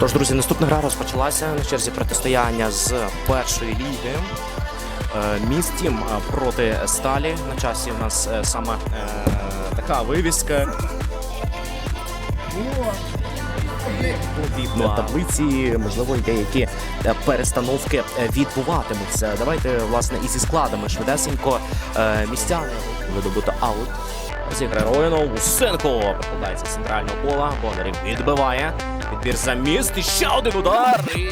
Тож, друзі, наступна гра розпочалася на черзі протистояння з першої ліги. Е, Міст Тім е, проти Сталі. На часі у нас е, саме е, така вивіска. Від таблиці, можливо, й деякі перестановки відбуватимуться. Давайте, власне, і зі складами швидесенько е, містяни видобуто аут. Зіграє Роїнов, Усенко прикладається з центрального кола. Бондарів відбиває. Відбір за міст. І ще один удар. І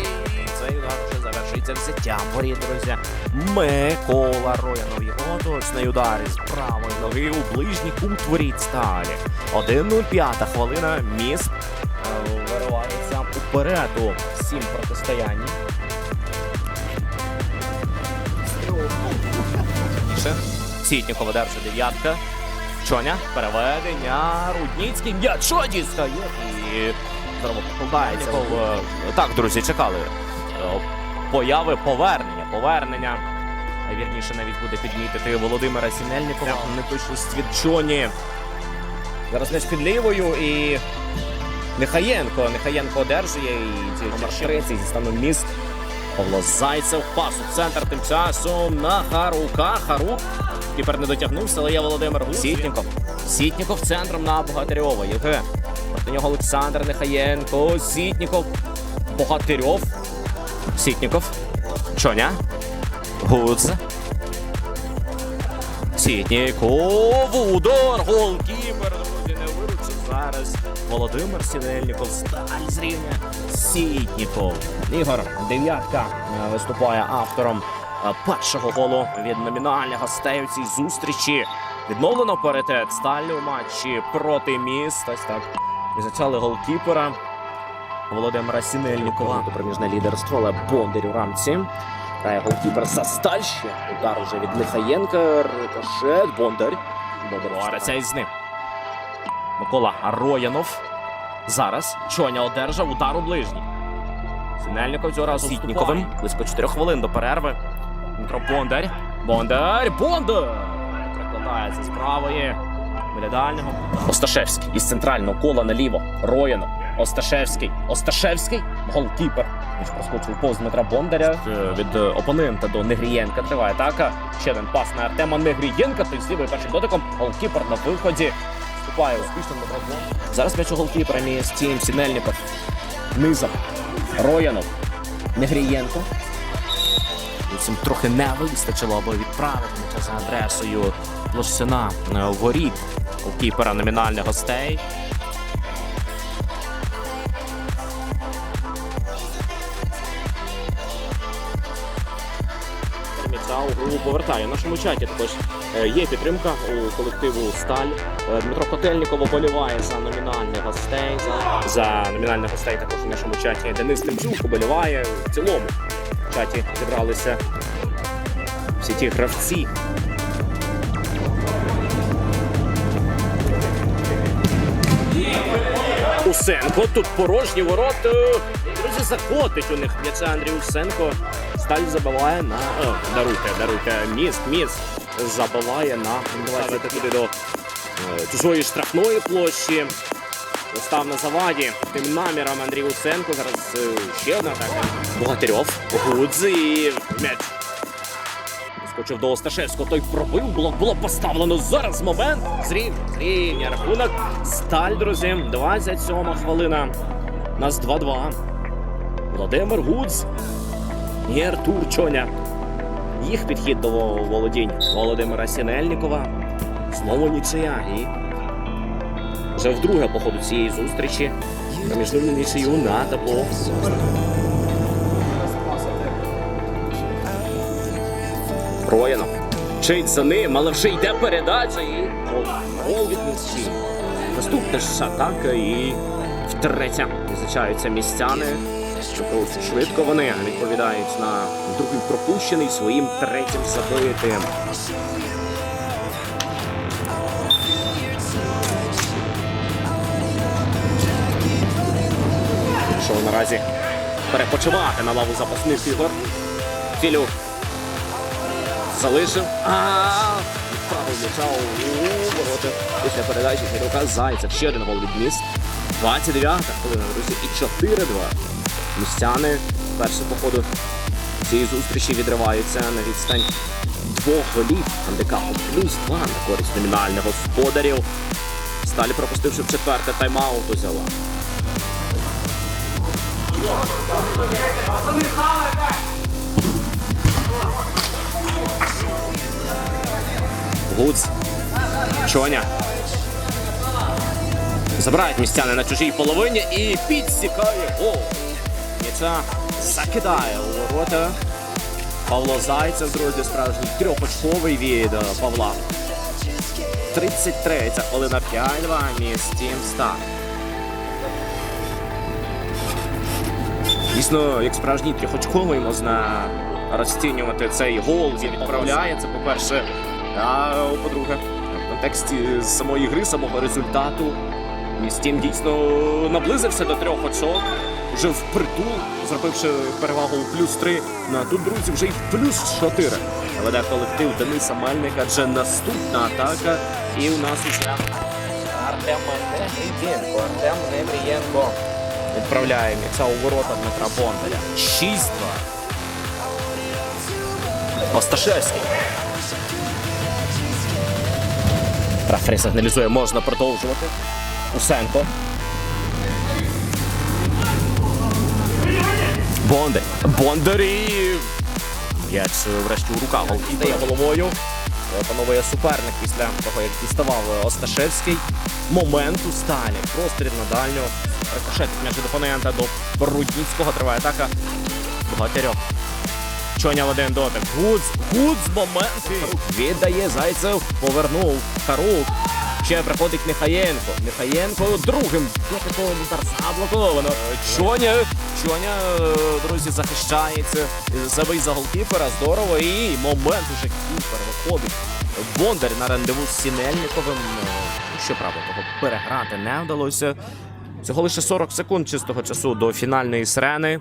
цей удар вже завершиться взяттям воріт, друзі. Микола Роянов. Його точний удар із правої ноги у ближній кут воріт сталі. 1-0, п'ята хвилина. Міст е, виривається уперед у сім протистоянні. Сітнікова держить дев'ятка. Чоня, переведення, Рудніцький, м'ячо дістає і здорово покладається. Так, друзі, чекали е, появи повернення. Повернення. Вірніше навіть буде підмітити Володимира Сінельникова. Неточність від Чоні. Зараз м'яч під лівою і Нехаєнко. Нехаєнко одержує і ці номер 30 зі станом міст. Павло Зайцев, пас у центр тим часом на Харука. Харук. Кіпер не дотягнувся, але є Володимир Гуз. Сітніков. Сітніков центром на Богатирьова. ЄГ. Проти нього Олександр Нехаєнко. Сітніков. Богатирьов. Сітніков. Чоня. Гудз. Сітніков. Удар. Голкіпер. Друзі, не виручив зараз. Володимир Сінельников. Сталь з рівня. Сітніков. Ігор Дев'ятка е, виступає автором е, першого голу від номінальних гостей у цій зустрічі. Відновлено паритет Сталі у матчі проти міст. Ось так. Визначали голкіпера Володимира Сінельникова. Проміжне лідерство, але Бондар у рамці. Грає голкіпер за сталь ще. Удар уже від Михаєнка. Рикошет. Бондар. Бондар бореться із ним. Микола Роянов. Зараз Чоня одержав удар у ближній. Синельников цього разу Сітніковим. Близько 4 хвилин до перерви. Дмитро Бондар. Бондар! Бондар! Прикладається з правої. Біля дальнього. Осташевський із центрального кола наліво. Роянов. Осташевський. Осташевський. Голкіпер. Між проскочив повз Дмитра Бондаря. Е, Від е, опонента до Негрієнка триває атака. Ще один пас на Артема Негрієнка. Той з лівою першим дотиком. Голкіпер на виході. Вступає успішно Дмитро Бондар. Зараз м'яч у голкіпера між Тім Сінельников. Низом. Роянов. Негрієнко. Цим трохи не вистачило, аби відправити м'яча за адресою Лошсина е, воріт голкіпера номінальних гостей. Гру повертає. В нашому чаті також е, є підтримка у колективу Сталь. Е, Дмитро Котельніков оболіває за номінальних гостей. За, за номінальних гостей також у нашому чаті Денис Тимчук оболіває в цілому. В чаті зібралися всі ті гравці. Усенко тут порожні ворота. Друзі, заходить у них м'яча Андрій Усенко. Сталь забиває на. О, даруйте, даруйте. Міст, міст забиває на ставити туди до е, чужої штрафної площі. Став на заваді тим наміром Андрій Усенко. Зараз е, ще одна атака. Богатирьов, Гудзи і м'яч. Скочив до Осташевського, той пробив, блок було поставлено зараз момент. Зрів, зрівня рахунок. Сталь, друзі, 27 хвилина. Нас 2-2. Володимир Гудз і Артур Чоня. Їх підхід до володінь Володимира Сінельникова. Знову нічия. І вже вдруге по ходу цієї зустрічі. Проміжну нічию на табло. Роянов. Чить за ним, але вже йде передача і гол. від місці. Наступна ж атака і втретє визначаються містяни. Швидко вони відповідають на другий пропущений своїм третім забитим. Що наразі перепочивати на лаву запасних ігор. Філю залишив. Відправив м'яча у ворота. Після передачі Філюка Зайцев. Ще один гол від міст. 29 хвилина, друзі, і 4-2. Містяни перше походу цієї зустрічі відриваються на відстань двох голів. Хандикапу плюс два на користь номінальних господарів. Сталі пропустивши в четверте тайм-аут взяла. Гудз. Чоня. Забирають містяни на чужій половині і підсікає гол. М'яча закидає у ворота. Павло Зайцев, друзі, справжній трьохочковий від Павла. 33 хвилина 5-2 містім Стар. Дійсно, як справжній трьохочковий можна розцінювати цей гол. Він відправляє. Це по-перше. А по-друге, в контексті самої гри, самого результату. Містім дійсно наблизився до трьох очок. Вже впритул, зробивши перевагу у плюс три. Ну, а тут, друзі, вже й в плюс чотири. Веде колектив Дениса Мельника. Адже наступна атака. І у нас уже Артем Немрієнко. Артем Немрієнко відправляє м'яча у ворота Дмитра Бондаря. 6-2. Осташевський. Рефері сигналізує, можна продовжувати. Усенко. Бондар. Бондарів. М'яч е, врешті у руках стає головою. Е, Пановує суперник після того, як діставав е, Осташевський. Момент у сталі. Простріл на дальню. Рикошетить м'яч від опонента до Рудніцького. Триває атака. Богатирьов. Чоня в один дотик. Гудз, Гудз, момент. Віддає Зайцев, повернув. Харук. Ще приходить Михаєнко. Михаєнко другим дотиком удар заблоковано. Чоня, Чоня, е, друзі, захищається. Забий за голкіпера. Здорово. І момент уже кіпер виходить. Бондар на рандеву з Сінельниковим. Е, Щоправда, того переграти не вдалося. Всього лише 40 секунд чистого часу до фінальної сирени.